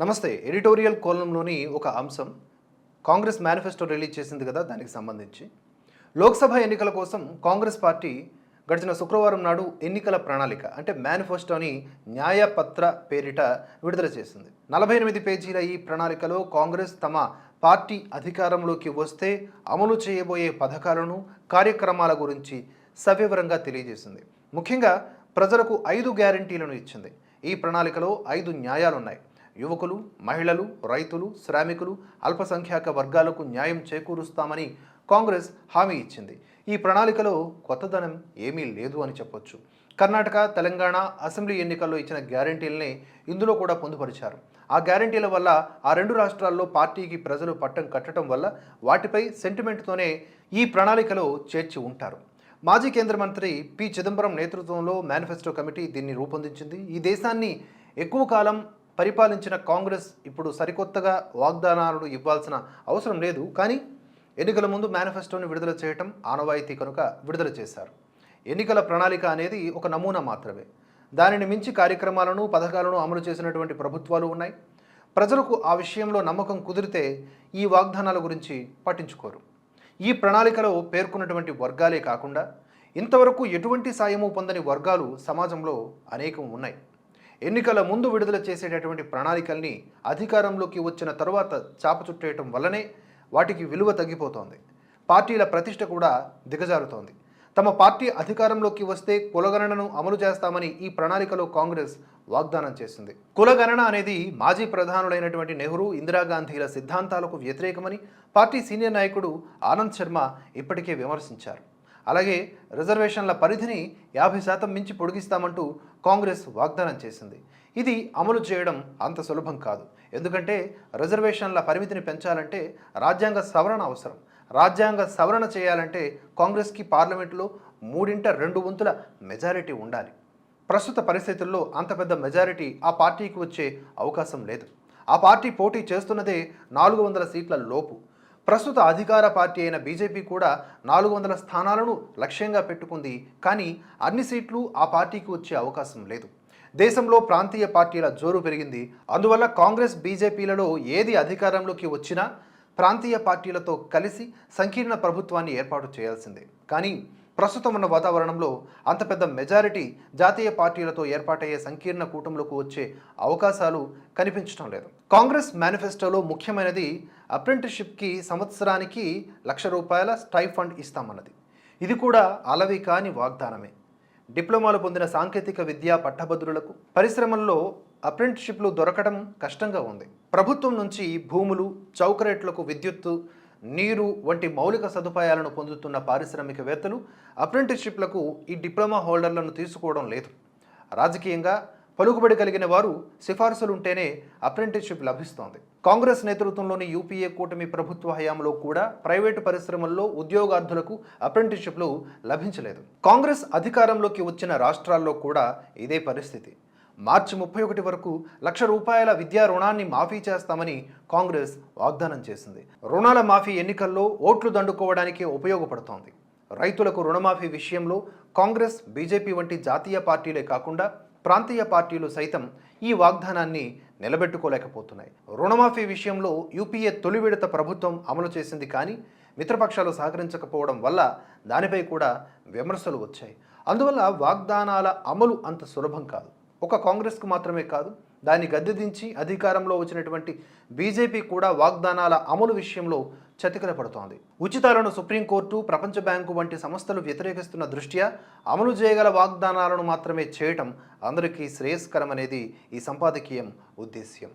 నమస్తే ఎడిటోరియల్ కోలంలోని ఒక అంశం. కాంగ్రెస్ మేనిఫెస్టో రిలీజ్ చేసింది కదా దానికి సంబంధించి. లోక్సభ ఎన్నికల కోసం కాంగ్రెస్ పార్టీ గడిచిన శుక్రవారం నాడు ఎన్నికల ప్రణాళిక అంటే మేనిఫెస్టోని న్యాయపత్ర పేరిట విడుదల చేసింది. నలభై ఎనిమిది పేజీల ఈ ప్రణాళికలో కాంగ్రెస్ తమ పార్టీ అధికారంలోకి వస్తే అమలు చేయబోయే పథకాలను కార్యక్రమాల గురించి సవివరంగా తెలియజేసింది. ముఖ్యంగా ప్రజలకు ఐదు గ్యారంటీలను ఇచ్చింది. ఈ ప్రణాళికలో ఐదు న్యాయాలున్నాయి. యువకులు మహిళలు రైతులు శ్రామికులు అల్పసంఖ్యాక వర్గాలకు న్యాయం చేకూరుస్తామని కాంగ్రెస్ హామీ ఇచ్చింది. ఈ ప్రణాళికలో కొత్తదనం ఏమీ లేదు అని చెప్పొచ్చు. కర్ణాటక తెలంగాణ అసెంబ్లీ ఎన్నికల్లో ఇచ్చిన గ్యారంటీల్ని ఇందులో కూడా పొందుపరిచారు. ఆ గ్యారంటీల వల్ల ఆ రెండు రాష్ట్రాల్లో పార్టీకి ప్రజలు పట్టం కట్టడం వల్ల వాటిపై సెంటిమెంట్తోనే ఈ ప్రణాళికలో చేర్చి ఉంటారు. మాజీ కేంద్ర మంత్రి పి. చిదంబరం నేతృత్వంలో మేనిఫెస్టో కమిటీ దీన్ని రూపొందించింది. ఈ దేశాన్ని ఎక్కువ కాలం పరిపాలించిన కాంగ్రెస్ ఇప్పుడు సరికొత్తగా వాగ్దానాలను ఇవ్వాల్సిన అవసరం లేదు. కానీ ఎన్నికల ముందు మేనిఫెస్టోని విడుదల చేయటం ఆనవాయితీ కనుక విడుదల చేశారు. ఎన్నికల ప్రణాళిక అనేది ఒక నమూనా మాత్రమే. దానిని మించి కార్యక్రమాలను పథకాలను అమలు చేసినటువంటి ప్రభుత్వాలు ఉన్నాయి. ప్రజలకు ఆ విషయంలో నమ్మకం కుదిరితే ఈ వాగ్దానాల గురించి పట్టించుకోరు. ఈ ప్రణాళికలో పేర్కొన్నటువంటి వర్గాలే కాకుండా ఇంతవరకు ఎటువంటి సాయము పొందని వర్గాలు సమాజంలో అనేకం ఉన్నాయి. ఎన్నికల ముందు విడుదల చేసేటటువంటి ప్రణాళికల్ని అధికారంలోకి వచ్చిన తర్వాత చాపచుట్టేయటం వల్లనే వాటికి విలువ తగ్గిపోతోంది. పార్టీల ప్రతిష్ట కూడా దిగజారుతోంది. తమ పార్టీ అధికారంలోకి వస్తే కులగణనను అమలు చేస్తామని ఈ ప్రణాళికలో కాంగ్రెస్ వాగ్దానం చేసింది. కులగణన అనేది మాజీ ప్రధానులైనటువంటి నెహ్రూ ఇందిరాగాంధీల సిద్ధాంతాలకు వ్యతిరేకమని పార్టీ సీనియర్ నాయకుడు ఆనంద్ శర్మ ఇప్పటికే విమర్శించారు. అలాగే రిజర్వేషన్ల పరిధిని యాభై శాతం మించి పొడిగిస్తామంటూ కాంగ్రెస్ వాగ్దానం చేసింది. ఇది అమలు చేయడం అంత సులభం కాదు. ఎందుకంటే రిజర్వేషన్ల పరిమితిని పెంచాలంటే రాజ్యాంగ సవరణ అవసరం. రాజ్యాంగ సవరణ చేయాలంటే కాంగ్రెస్కి పార్లమెంటులో మూడింట రెండు వంతుల మెజారిటీ ఉండాలి. ప్రస్తుత పరిస్థితుల్లో అంత పెద్ద మెజారిటీ ఆ పార్టీకి వచ్చే అవకాశం లేదు. ఆ పార్టీ పోటీ చేస్తున్నదే నాలుగు వందల సీట్ల లోపు. ప్రస్తుత అధికార పార్టీ అయిన బీజేపీ కూడా నాలుగు వందల స్థానాలను లక్ష్యంగా పెట్టుకుంది. కానీ అన్ని సీట్లు ఆ పార్టీకి వచ్చే అవకాశం లేదు. దేశంలో ప్రాంతీయ పార్టీల జోరు పెరిగింది. అందువల్ల కాంగ్రెస్ బీజేపీలలో ఏది అధికారంలోకి వచ్చినా ప్రాంతీయ పార్టీలతో కలిసి సంకీర్ణ ప్రభుత్వాన్ని ఏర్పాటు చేయాల్సిందే. కానీ ప్రస్తుతం ఉన్న వాతావరణంలో అంత పెద్ద మెజారిటీ జాతీయ పార్టీలతో ఏర్పాటయ్యే సంకీర్ణ కూటములకు వచ్చే అవకాశాలు కనిపించడం లేదు. కాంగ్రెస్ మేనిఫెస్టోలో ముఖ్యమైనది అప్రెంటిషిప్కి సంవత్సరానికి లక్ష రూపాయల స్టైఫండ్ ఇస్తామన్నది. ఇది కూడా అలవి కాని వాగ్దానమే. డిప్లొమాలు పొందిన సాంకేతిక విద్యా పట్టభద్రులకు పరిశ్రమల్లో అప్రెంటిషిప్లు దొరకడం కష్టంగా ఉంది. ప్రభుత్వం నుంచి భూములు చౌకరేట్లకు విద్యుత్తు నీరు వంటి మౌలిక సదుపాయాలను పొందుతున్న పారిశ్రామికవేత్తలు అప్రెంటిస్షిప్లకు ఈ డిప్లొమా హోల్డర్లను తీసుకోవడం లేదు. రాజకీయంగా పలుకుబడి కలిగిన వారు సిఫార్సులుంటేనే అప్రెంటిస్షిప్ లభిస్తోంది. కాంగ్రెస్ నేతృత్వంలోని యూపీఏ కూటమి ప్రభుత్వ హయాంలో కూడా ప్రైవేటు పరిశ్రమల్లో ఉద్యోగార్థులకు అప్రెంటిస్షిప్లు లభించలేదు. కాంగ్రెస్ అధికారంలోకి వచ్చిన రాష్ట్రాల్లో కూడా ఇదే పరిస్థితి. మార్చి ముప్పై ఒకటి వరకు లక్ష రూపాయల విద్యా రుణాన్ని మాఫీ చేస్తామని కాంగ్రెస్ వాగ్దానం చేసింది. రుణాల మాఫీ ఎన్నికల్లో ఓట్లు దండుకోవడానికి ఉపయోగపడుతోంది. రైతులకు రుణమాఫీ విషయంలో కాంగ్రెస్ బీజేపీ వంటి జాతీయ పార్టీలే కాకుండా ప్రాంతీయ పార్టీలు సైతం ఈ వాగ్దానాన్ని నిలబెట్టుకోలేకపోతున్నాయి. రుణమాఫీ విషయంలో యూపీఏ తొలి విడత ప్రభుత్వం అమలు చేసింది కానీ మిత్రపక్షాలు సహకరించకపోవడం వల్ల దానిపై కూడా విమర్శలు వచ్చాయి. అందువల్ల వాగ్దానాల అమలు అంత సులభం కాదు. ఒక కాంగ్రెస్కు మాత్రమే కాదు దాన్ని గద్దెదించి అధికారంలో వచ్చినటువంటి బీజేపీ కూడా వాగ్దానాల అమలు విషయంలో చతికిల పడుతోంది ఉచితాలను సుప్రీంకోర్టు ప్రపంచ బ్యాంకు వంటి సంస్థలు వ్యతిరేకిస్తున్న దృష్ట్యా అమలు చేయగల వాగ్దానాలను మాత్రమే చేయటం అందరికీ శ్రేయస్కరమనేది ఈ సంపాదకీయం ఉద్దేశ్యం.